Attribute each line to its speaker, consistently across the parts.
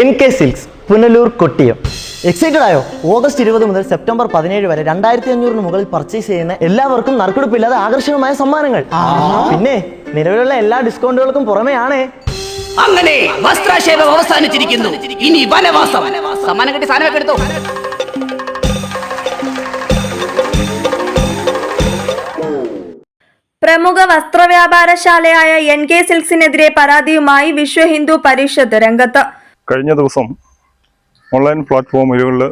Speaker 1: N K silks Punalur Kottiyam. Excited ആയോ? August ഇരുപത് മുതൽ സെപ്റ്റംബർ പതിനേഴ് വരെ രണ്ടായിരത്തി അഞ്ഞൂറിന് മുകളിൽ പർച്ചേസ് ചെയ്യുന്ന എല്ലാവർക്കും നറുക്കെടുപ്പില്ലാതെ ആകർഷകമായ സമ്മാനങ്ങൾ. പിന്നെ നിലവിലുള്ള എല്ലാ ഡിസ്കൗണ്ടുകൾക്കും പുറമെയാണ്.
Speaker 2: അങ്ങനെ വസ്ത്രക്ഷേപം അവസാനിച്ചിരിക്കുന്നു. ഇനി വനവാസം. സമ്മാനം കിട്ടി സാധനമൊക്കെ എടുത്തു?
Speaker 3: പ്രമുഖ വസ്ത്രവ്യാപാരശാലയായ എൻ കെ സിൽക്സിനെതിരെ പരാതിയുമായി വിശ്വ ഹിന്ദു പരിഷത്ത് രംഗത്ത്.
Speaker 4: കഴിഞ്ഞ ദിവസം ഓൺലൈൻ പ്ലാറ്റ്ഫോമുകളിൽ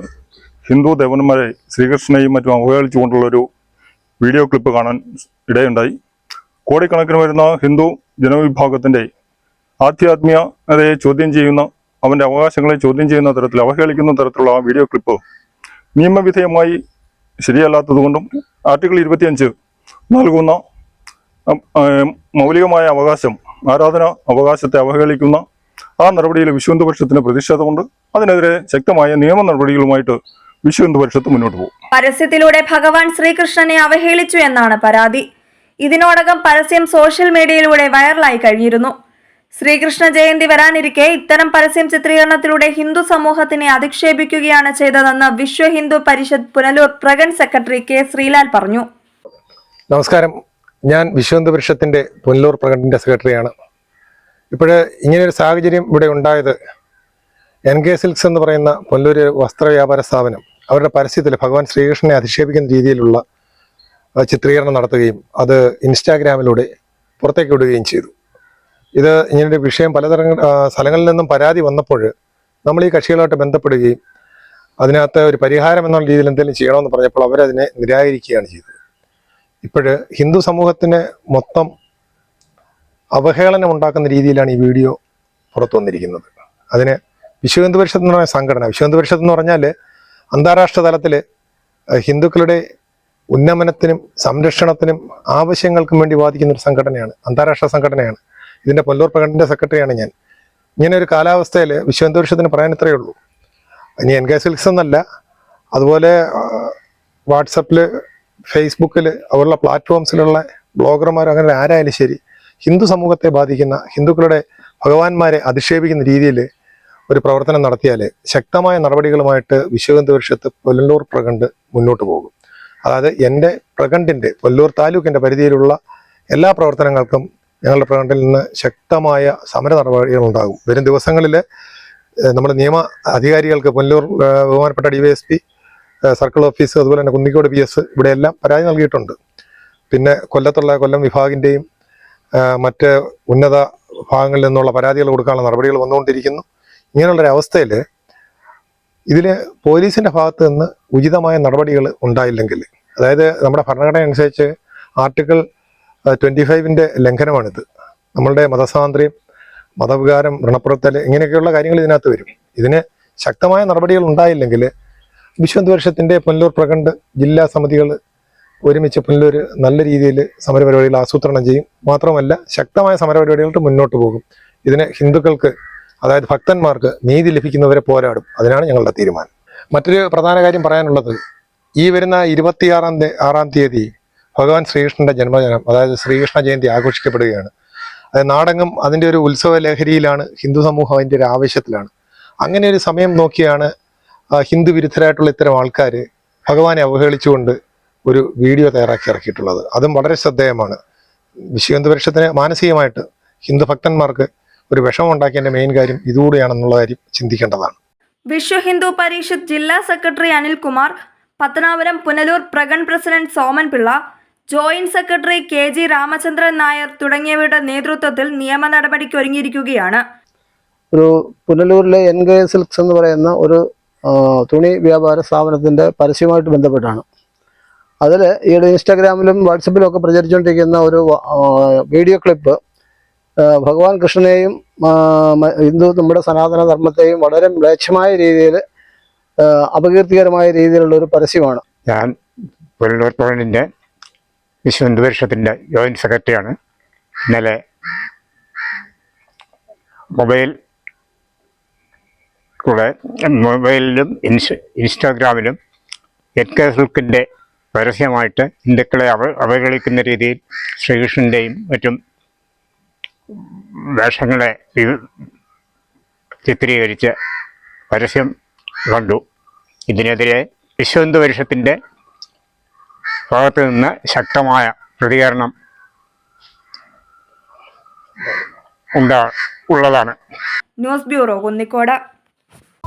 Speaker 4: ഹിന്ദു ദേവന്മാരെ ശ്രീകൃഷ്ണനെയും മറ്റും അവഹേളിച്ചുകൊണ്ടുള്ളൊരു വീഡിയോ ക്ലിപ്പ് കാണാൻ ഇടയുണ്ടായി. കോടിക്കണക്കിന് വരുന്ന ഹിന്ദു ജനവിഭാഗത്തിന്റെ ആധ്യാത്മികതയെ ചോദ്യം ചെയ്യുന്ന അവന്റെ അവകാശങ്ങളെ ചോദ്യം ചെയ്യുന്ന തരത്തിൽ അവഹേളിക്കുന്ന തരത്തിലുള്ള ആ വീഡിയോ ക്ലിപ്പ് നിയമവിധേയമായി ശരിയല്ലാത്തതുകൊണ്ടും ആർട്ടിക്കിൾ ഇരുപത്തിയഞ്ച് നൽകുന്ന മൗലികമായ അവകാശം ആരാധന അവകാശത്തെ അവഹേളിക്കുന്ന ആ നടപടിയിൽ വിശ്വഹിന്ദു പരിഷത്തിന് പ്രതിഷേധമുണ്ട് അതിനെതിരെ ശക്തമായ നിയമ നടപടികളുമായിട്ട് വിശ്വഹിന്ദു പരിഷത്ത് മുന്നോട്ട് പോകും.
Speaker 3: പരസ്യത്തിലൂടെ ഭഗവാൻ ശ്രീകൃഷ്ണനെ അവഹേളിച്ചു എന്നാണ് പരാതി. ഇതിനോടകം പരസ്യം സോഷ്യൽ മീഡിയയിലൂടെ വൈറലായി കഴിഞ്ഞിരുന്നു. ശ്രീകൃഷ്ണ ജയന്തി വരാനിരിക്കെ ഇത്തരം പരസ്യം ചിത്രീകരണത്തിലൂടെ ഹിന്ദു സമൂഹത്തിനെ അധിക്ഷേപിക്കുകയാണ് ചെയ്തതെന്ന് വിശ്വ ഹിന്ദു പരിഷത്ത് പുനലൂർ പ്രഗൺ സെക്രട്ടറി കെ ശ്രീലാൽ പറഞ്ഞു.
Speaker 5: നമസ്കാരം. ഞാൻ വിശ്വ ഹിന്ദു പരിഷത്തിന്റെ പുനലൂർ പ്രകടനത്തിന്റെ സെക്രട്ടറിയാണ്. ഇപ്പോൾ ഇങ്ങനെയൊരു സാഹചര്യം ഇവിടെ ഉണ്ടായത് എൻ കെ സിൽക്സ് എന്ന് പറയുന്ന പൊല്ലൂർ വസ്ത്ര വ്യാപാര സ്ഥാപനം അവരുടെ പരസ്യത്തിൽ ഭഗവാൻ ശ്രീകൃഷ്ണനെ അധിക്ഷേപിക്കുന്ന രീതിയിലുള്ള ചിത്രീകരണം നടത്തുകയും അത് ഇൻസ്റ്റാഗ്രാമിലൂടെ പുറത്തേക്ക് വിടുകയും ചെയ്തു. ഇത് ഇങ്ങനൊരു വിഷയം പലതരം സ്ഥലങ്ങളിൽ നിന്നും പരാതി വന്നപ്പോൾ നമ്മൾ ഈ കക്ഷികളുമായിട്ട് ബന്ധപ്പെടുകയും അതിനകത്ത് ഒരു പരിഹാരം എന്നുള്ള രീതിയിൽ എന്തെങ്കിലും ചെയ്യണമെന്ന് പറഞ്ഞപ്പോൾ അവരതിനെ നിരാകരിക്കുകയാണ് ചെയ്തത്. ഇപ്പോഴ് ഹിന്ദു സമൂഹത്തിന് മൊത്തം അവഹേളനം ഉണ്ടാക്കുന്ന രീതിയിലാണ് ഈ വീഡിയോ പുറത്തു വന്നിരിക്കുന്നത്. അതിന് വിശ്വഹിന്ദു പരിഷത്ത് എന്ന് പറഞ്ഞ സംഘടന. വിശ്വഹിന്ദു പരിഷത്ത് എന്ന് പറഞ്ഞാൽ അന്താരാഷ്ട്ര തലത്തിൽ ഹിന്ദുക്കളുടെ ഉന്നമനത്തിനും സംരക്ഷണത്തിനും ആവശ്യങ്ങൾക്കും വേണ്ടി വാദിക്കുന്ന ഒരു സംഘടനയാണ് അന്താരാഷ്ട്ര സംഘടനയാണ്. ഇതിന്റെ പൊല്ലൂർ പ്രകടനത്തിന്റെ സെക്രട്ടറിയാണ് ഞാൻ. ഇങ്ങനെ ഒരു കാലാവസ്ഥയിൽ വിശ്വഹിന്ദു പരിഷത്തിന് പറയാൻ ഇത്രയേ ഉള്ളൂ. ഇനി എൻ കെ സിൽക്സ് എന്നല്ല അതുപോലെ വാട്സപ്പിൽ ഫേസ്ബുക്കിൽ അവരുടെ പ്ലാറ്റ്ഫോംസിലുള്ള ബ്ലോഗർമാർ അങ്ങനെ ആരായാലും ശരി ഹിന്ദു സമൂഹത്തെ ബാധിക്കുന്ന ഹിന്ദുക്കളുടെ ഭഗവാന്മാരെ അധിക്ഷേപിക്കുന്ന രീതിയിൽ ഒരു പ്രവർത്തനം നടത്തിയാൽ ശക്തമായ നടപടികളുമായിട്ട് വിശ്വഹിന്ദു പരിഷത്ത് പൊല്ലൂർ പ്രഖണ്ഡ് മുന്നോട്ട് പോകും. അതായത് എന്റെ പ്രഖണ്ഡിന്റെ പൊല്ലൂർ താലൂക്കിന്റെ പരിധിയിലുള്ള എല്ലാ പ്രവർത്തനങ്ങൾക്കും ഞങ്ങളുടെ പ്രഖണ്ഡിൽ നിന്ന് ശക്തമായ സമര നടപടികൾ ഉണ്ടാകും വരും ദിവസങ്ങളിൽ നമ്മുടെ നിയമ അധികാരികൾക്ക് പൊല്ലൂർ ബഹുമാനപ്പെട്ട D Y S P circle office അതുപോലെ തന്നെ കുന്നിക്കോട് പി എസ് ഇവിടെയെല്ലാം പരാതി നൽകിയിട്ടുണ്ട്. പിന്നെ കൊല്ലത്തുള്ള കൊല്ലം വിഭാഗിന്റെയും മറ്റ് ഉന്നത ഭാഗങ്ങളിൽ നിന്നുള്ള പരാതികൾ കൊടുക്കാനുള്ള നടപടികൾ വന്നുകൊണ്ടിരിക്കുന്നു. ഇങ്ങനെയുള്ളൊരവസ്ഥയിൽ ഇതിൽ പോലീസിന്റെ ഭാഗത്ത് നിന്ന് ഉചിതമായ നടപടികൾ ഉണ്ടായില്ലെങ്കിൽ അതായത് നമ്മുടെ ഭരണഘടന അനുസരിച്ച് ആർട്ടിക്കിൾ ട്വന്റി ഫൈവിന്റെ ലംഘനമാണിത്. നമ്മളുടെ മതസ്വാതന്ത്ര്യം മതവികാരം വ്രണപ്പുറത്തൽ ഇങ്ങനെയൊക്കെയുള്ള കാര്യങ്ങൾ ഇതിനകത്ത് വരും. ഇതിന് ശക്തമായ നടപടികൾ ഉണ്ടായില്ലെങ്കിൽ വിശ്വന്ത് വർഷത്തിന്റെ പുനലൂർ പ്രഖണ്ഡ് ജില്ലാ സമിതികൾ ഒരുമിച്ച് പുനലൊരു നല്ല രീതിയിൽ സമരപരിപാടികൾ ആസൂത്രണം ചെയ്യും. മാത്രമല്ല ശക്തമായ സമരപരിപാടികൾക്ക് മുന്നോട്ട് പോകും. ഇതിന് ഹിന്ദുക്കൾക്ക് അതായത് ഭക്തന്മാർക്ക് നീതി ലഭിക്കുന്നവരെ പോരാടും. അതിനാണ് ഞങ്ങളുടെ തീരുമാനം. മറ്റൊരു പ്രധാന കാര്യം പറയാനുള്ളത്. ഈ വരുന്ന ഇരുപത്തിയാറാം ആറാം തീയതി ഭഗവാൻ ശ്രീകൃഷ്ണന്റെ ജന്മദിനം അതായത് ശ്രീകൃഷ്ണ ജയന്തി ആഘോഷിക്കപ്പെടുകയാണ്. അതായത് നാടെങ്ങും അതിന്റെ ഒരു ഉത്സവ ലഹരിയിലാണ് ഹിന്ദു സമൂഹം അതിന്റെ ഒരു ആവശ്യത്തിലാണ് അങ്ങനെ ഒരു സമയം നോക്കിയാണ് ഹിന്ദു വിരുദ്ധരായിട്ടുള്ള ഇത്തരം ആൾക്കാർ ഭഗവാനെ അവഹേളിച്ചുകൊണ്ട് ഒരു വീഡിയോ തയ്യാറാക്കി ഇറക്കിയിട്ടുള്ളത് അതും വളരെ ശ്രദ്ധേയമാണ്. വിശ്വ ഹിന്ദു പരിഷത്തിന് മാനസികമായിട്ട് ഹിന്ദു ഭക്തന്മാർക്ക് ഒരു വിഷമം ഉണ്ടാക്കിയതിന്റെ മെയിൻ കാര്യം ഇതുകൂടിയാണെന്നുള്ള കാര്യം ചിന്തിക്കേണ്ടതാണ്.
Speaker 3: വിശ്വ ഹിന്ദു പരിഷത്ത് ജില്ലാ secretary Anilkumar Pathanapuram Punalur പ്രഗൺ president Soman Pillai joint secretary K G Ramachandran Nair തുടങ്ങിയവരുടെ നേതൃത്വത്തിൽ നിയമ നടപടിക്ക് ഒരുങ്ങിയിരിക്കുകയാണ്.
Speaker 6: ഒരു പുനലൂരിലെ എൻ കെ സിൽക്സ് എന്ന് പറയുന്ന ഒരു തുണി വ്യാപാര സ്ഥാപനത്തിന്റെ പരസ്യമായിട്ട് ബന്ധപ്പെട്ടാണ്. അതിൽ ഈയിടെ ഇൻസ്റ്റാഗ്രാമിലും വാട്സപ്പിലും ഒക്കെ പ്രചരിച്ചുകൊണ്ടിരിക്കുന്ന ഒരു വീഡിയോ ക്ലിപ്പ് ഭഗവാൻ കൃഷ്ണനെയും ഹിന്ദു നമ്മുടെ സനാതന ധർമ്മത്തെയും വളരെ മ്ലേച്ഛമായ രീതിയിൽ അപകീർത്തികരമായ രീതിയിലുള്ള ഒരു പരസ്യമാണ്.
Speaker 7: ഞാൻ പുനലൂർ വിശ്വ ഹിന്ദു പരിഷത്തിന്റെ ജോയിന്റ് സെക്രട്ടറിയാണ്. ഇന്നലെ മൊബൈൽ കൂടെ മൊബൈലിലും ഇൻസ് ഇൻസ്റ്റാഗ്രാമിലും എൻ കെ സിൽക്കിന്റെ പരസ്യമായിട്ട് ഹിന്ദുക്കളെ അവ അവഗണിക്കുന്ന രീതിയിൽ ശ്രീകൃഷ്ണന്റെയും മറ്റും വേഷങ്ങളെ ചിത്രീകരിച്ച് പരസ്യം കണ്ടു. ഇതിനെതിരെ വിശ്വഹിന്ദു പരിഷത്തിന്റെ ഭാഗത്ത് നിന്ന് ശക്തമായ പ്രതികരണം ഉണ്ടാ ഉള്ളതാണ്.
Speaker 3: News bureau Kunnikode.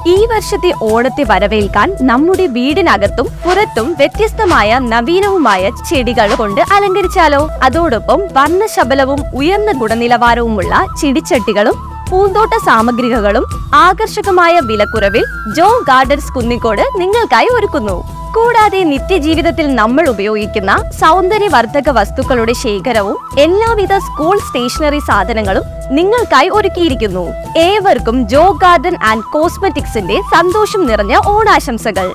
Speaker 8: ഈ വർഷത്തെ ഓണത്തെ വരവേൽക്കാൻ നമ്മുടെ വീടിനകത്തും പുറത്തും വ്യത്യസ്തമായ നവീനവുമായ ചെടികൾ കൊണ്ട് അലങ്കരിച്ചാലോ? അതോടൊപ്പം വർണശബലവും ഉയർന്ന ഗുണനിലവാരവുമുള്ള ചെടിച്ചട്ടികളും പൂന്തോട്ട സാമഗ്രികളും ആകർഷകമായ വിലക്കുറവിൽ ജോ ഗാർഡൻസ് കുന്നിക്കോട് നിങ്ങൾക്കായി ഒരുക്കുന്നു. കൂടാതെ നിത്യജീവിതത്തിൽ നമ്മൾ ഉപയോഗിക്കുന്ന സൗന്ദര്യവർദ്ധക വസ്തുക്കളുടെ ശേഖരവും എല്ലാവിധ സ്കൂൾ സ്റ്റേഷനറി സാധനങ്ങളും നിങ്ങൾക്കായി ഒരുക്കിയിരിക്കുന്നു. ഏവർക്കും ജോ ഗാർഡൻ ആൻഡ് കോസ്മെറ്റിക്സിന്റെ സന്തോഷം നിറഞ്ഞ ഓണാശംസകൾ.